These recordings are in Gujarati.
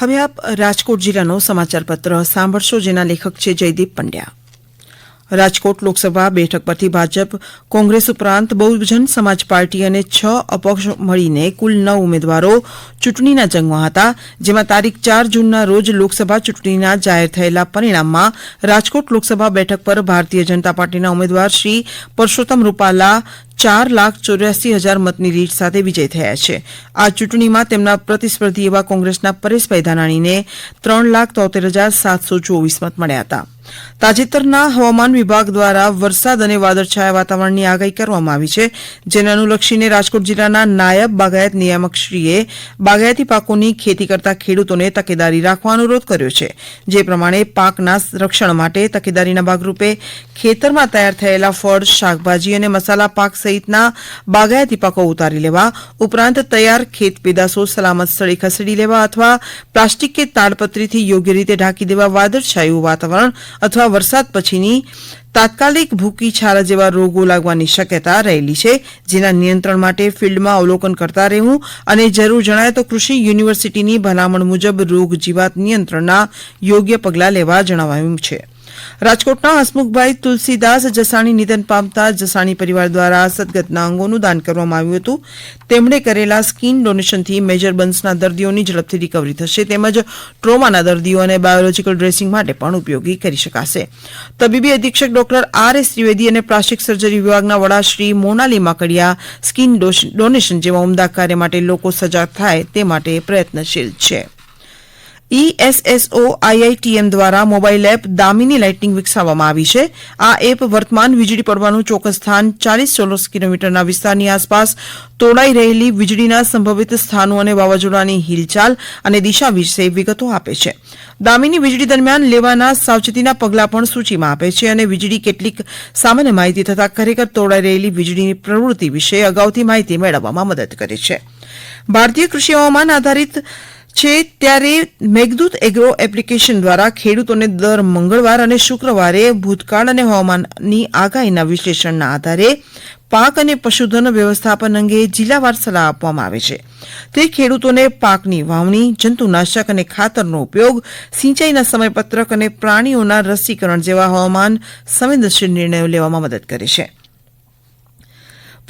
હવે આપ રાજકોટ જિલ્લાનો સમાચાર પત્ર સાંભળશો, જેના લેખક છે જયદીપ પંડ્યા. રાજકોટ લોકસભા બેઠક પરથી ભાજપ, કોંગ્રેસ ઉપરાંત બહુજન સમાજ પાર્ટી અને છ અપક્ષ મળીને કુલ નવ ઉમેદવારો ચૂંટણીના જંગમાં હતા, જેમાં તારીખ ચાર જૂનના રોજ લોકસભા ચૂંટણીના જાહેર થયેલા પરિણામમાં રાજકોટ લોકસભા બેઠક પર ભારતીય જનતા પાર્ટીના ઉમેદવાર શ્રી પરસોત્તમ રૂપાલા ચાર લાખ ચોર્યાસી હજાર મતની લીડ સાથે વિજય થયા છે. આ ચૂંટણીમાં તેમના પ્રતિસ્પર્ધી એવા કોંગ્રેસના પરેશભાઈ ધાનાણીને ત્રણ લાખ તોતેર હજાર સાતસો ચોવીસ મત મળ્યા હતા. તાજેતરના હવામાન વિભાગ દ્વારા વરસાદ અને વાદળછાયા વાતાવરણની આગાહી કરવામાં આવી છે, જેને અનુલક્ષીને રાજકોટ જિલ્લાના નાયબ બાગાયત નિયામકશ્રીએ બાગાયતી પાકોની ખેતી કરતા ખેડૂતોને તકેદારી રાખવા અનુરોધ કર્યો છે, જે પ્રમાણે પાકના રક્ષણ માટે તકેદારીના ભાગરૂપે ખેતરમાં તૈયાર થયેલા ફળ, શાકભાજી અને મસાલા પાક સહિતના બાગાયતી પાકો ઉતારી લેવા ઉપરાંત તૈયાર ખેત પેદાશો સલામત સ્થળે ખસેડી લેવા અથવા પ્લાસ્ટિક કે તાડપત્રીથી યોગ્ય રીતે ઢાંકી દેવા વાદળછાયું વાતાવરણ અથવા વરસાદ પછીની તાત્કાલિક ભૂકી છારા જેવા રોગો લાગવાની શક્યતા રહેલી છે જેના નિયંત્રણ માટે ફિલ્ડમાં અવલોકન કરતા રહેવું અને જરૂર જણાય તો કૃષિ યુનિવર્સિટીની ભલામણ મુજબ રોગ જીવાત નિયંત્રણના યોગ્ય પગલાં લેવા જણાવાયું છે રાજકોટના હસમુખભાઈ તુલસીદાસ જસાણી નિધન પામતા જસાણી પરિવાર દ્વારા સદગતના અંગોનું દાન કરવામાં આવ્યું હતું. તેમણે કરેલા સ્કીન ડોનેશનથી મેજર બન્સના દર્દીઓની ઝડપથી રિકવરી થશે તેમજ ટ્રોમાના દર્દીઓ અને બાયોલોજીકલ ડ્રેસિંગ માટે પણ ઉપયોગી કરી શકાશે. તબીબી અધિક્ષક ડોક્ટર આર એસ ત્રિવેદી અને પ્લાસ્ટિક સર્જરી વિભાગના વડા શ્રી મોનાલી માકડિયા સ્કીન ડોનેશન જેવા ઉમદા કાર્ય માટે લોકો સજાગ થાય તે માટે પ્રયત્નશીલ છે. ઈએસએસઓ આઈઆઈટીએમ દ્વારા મોબાઈલ એપ દામિની લાઇટિંગ વિકસાવવામાં આવી છે. આ એપ વર્તમાન વીજળી પડવાનું ચોક્કસ સ્થાન ચાલીસ ચોરસ કિલોમીટરના વિસ્તારની આસપાસ તોડાઈ રહેલી વીજળીના સંભવિત સ્થાનો અને વાવાઝોડાની હિલચાલ અને દિશા વિશે વિગતો આપે છે. દામિની વીજળી દરમિયાન લેવાના સાવચેતીના પગલાં પણ સૂચિમાં આપે છે અને વીજળી કેટલીક સામાન્ય માહિતી થતા ખરેખર તોડાઈ રહેલી વીજળીની પ્રવૃત્તિ વિશે અગાઉથી માહિતી મેળવવામાં મદદ કરે છે. ભારતીય કૃષિ હવામાન આધારિત છે ત્યારે મેઘદૂત એગ્રો એપ્લિકેશન દ્વારા ખેડૂતોને દર મંગળવાર અને શુક્રવારે ભૂતકાળ અને હવામાનની આગાહીના વિશ્લેષણના આધારે પાક અને પશુધન વ્યવસ્થાપન અંગે જિલ્લાવાર સલાહ આપવામાં આવે છે. તે ખેડૂતોને પાકની વાવણી, જંતુનાશક અને ખાતરનો ઉપયોગ, સિંચાઈના સમયપત્રક અને પ્રાણીઓના રસીકરણ જેવા હવામાન સંવેદનશીલ નિર્ણયો લેવામાં મદદ કરે છે.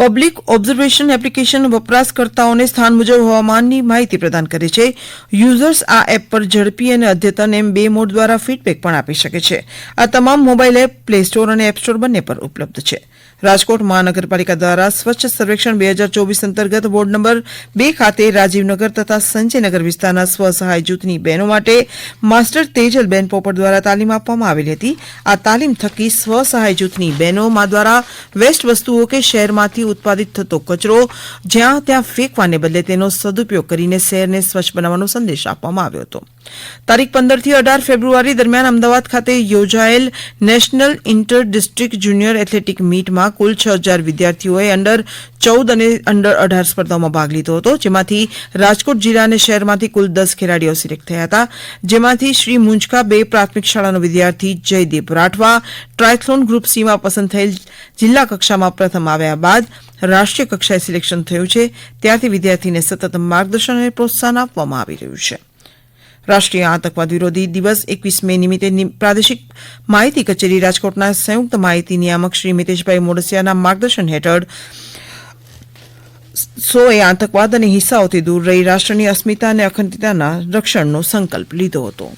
પબ્લિક ઓબ્ઝર્વેશન એપ્લિકેશન વપરાશકર્તાઓને સ્થાન મુજબ હવામાનની માહિતી પ્રદાન કરે છે. યુઝર્સ આ એપ પર ઝડપી અને અદ્યતન એમ બે મોડ દ્વારા ફીડબેક પણ આપી શકે છે. આ તમામ મોબાઈલ એપ પ્લે સ્ટોર અને એપ સ્ટોર બંને પર ઉપલબ્ધ છે. રાજકોટ મહાનગરપાલિકા દ્વારા સ્વચ્છ સર્વેક્ષણ બે હજાર ચોવીસ અંતર્ગત વોર્ડ નંબર બે ખાતે રાજીવનગર તથા સંજયનગર વિસ્તારના સ્વસહાય જૂથની બહેનો માટે માસ્ટર તેજલબેન પોપટ દ્વારા તાલીમ આપવામાં આવેલી હતી. આ તાલીમ થકી સ્વસહાય જૂથની બહેનોમાં દ્વારા વેસ્ટ વસ્તુઓ કે શહેરમાંથી ઉત્પાદિત થતો કચરો જ્યાં ત્યાં ફેંકવાને બદલે તેનો સદુપયોગ કરીને શહેરને સ્વચ્છ બનાવવાનો સંદેશ આપવામાં આવ્યો હતો. તારીખ પંદરથી અઢાર ફેબ્રુઆરી દરમિયાન અમદાવાદ ખાતે યોજાયેલ national inter district junior athletic મીટમાં કુલ છ હજાર વિદ્યાર્થીઓએ અંડર ચૌદ અને અંડર અઢાર સ્પર્ધાઓમાં ભાગ લીધો હતો, જેમાંથી રાજકોટ જિલ્લા અને શહેરમાંથી કુલ દસ ખેલાડીઓ સિલેક્ટ થયા હતા. જેમાંથી શ્રી મુંજકા બે પ્રાથમિક શાળાનો વિદ્યાર્થી જયદીપ રાઠવા ટ્રાયથ્લોન ગ્રુપ સીમાં પસંદ થયેલ જિલ્લા કક્ષામાં પ્રથમ આવ્યા બાદ રાષ્ટ્રીય કક્ષાએ સિલેક્શન થયું છે. ત્યારથી વિદ્યાર્થીને સતત માર્ગદર્શન અને પ્રોત્સાહન આપવામાં આવી રહ્યું છે. રાષ્ટ્રીય આતંકવાદ વિરોધી દિવસ એકવીસ મે નિમિત્તે પ્રાદેશિક માહિતી કચેરી રાજકોટના સંયુક્ત માહિતી નિયામક શ્રી મિતેશભાઈ મોડસિયાના માર્ગદર્શન હેઠળ સોએ આતંકવાદ અને હિંસાઓથી દૂર રહી રાષ્ટ્રની અસ્મિતા અને અખંડિતતાના રક્ષણનો સંકલ્પ લીધો હતો.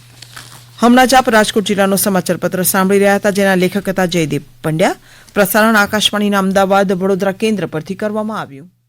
હમણાં જ આપ રાજકોટ જિલ્લાનો સમાચાર પત્ર સાંભળી રહ્યા હતા, જેના લેખક હતા જયદીપ પંડ્યા. પ્રસારણ આકાશવાણીના અમદાવાદ વડોદરા કેન્દ્ર પરથી કરવામાં આવ્યું.